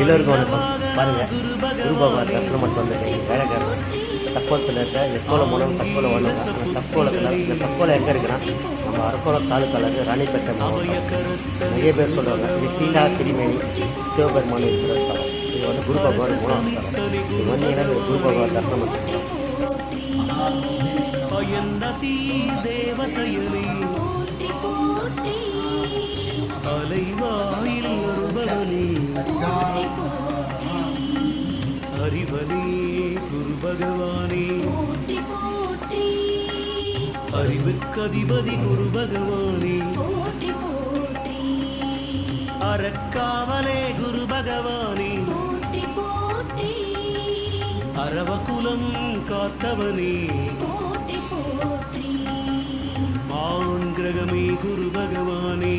எல்லோருக்கும் வணக்கம் பாருங்கள் குரு பாபா தரிசனம் மட்டும் வந்திருக்கேன் வேலைக்காரன் தக்கோலத்தில் இருக்க எக்கோல மூலம் தக்கோல வரணும் தக்கோலத்தில் இந்த தக்கோலை எங்கே இருக்குன்னா நம்ம அரக்கோல தாலுக்கால இருக்கு ராணிப்பேட்டை மாவட்டம் நிறைய பேர் சொல்லுவாங்க இது கீழா திருமேனி சிவபெருமான் இருக்கிற ஸ்தலம். இது வந்து குரு பகவான் மூணாவது ஸ்தலம் இது வந்தீங்கன்னா இந்த குரு பகவான் தரிசனம் பண்ணிக்கலாம் அயன்னதி அறிவனே குரு பகவானே அறிவுக்கதிபதி குரு பகவானே அறக்காவலே குரு பகவானே அரவகுலம் காத்தவனே. ஆண் கிரகமே குரு பகவானே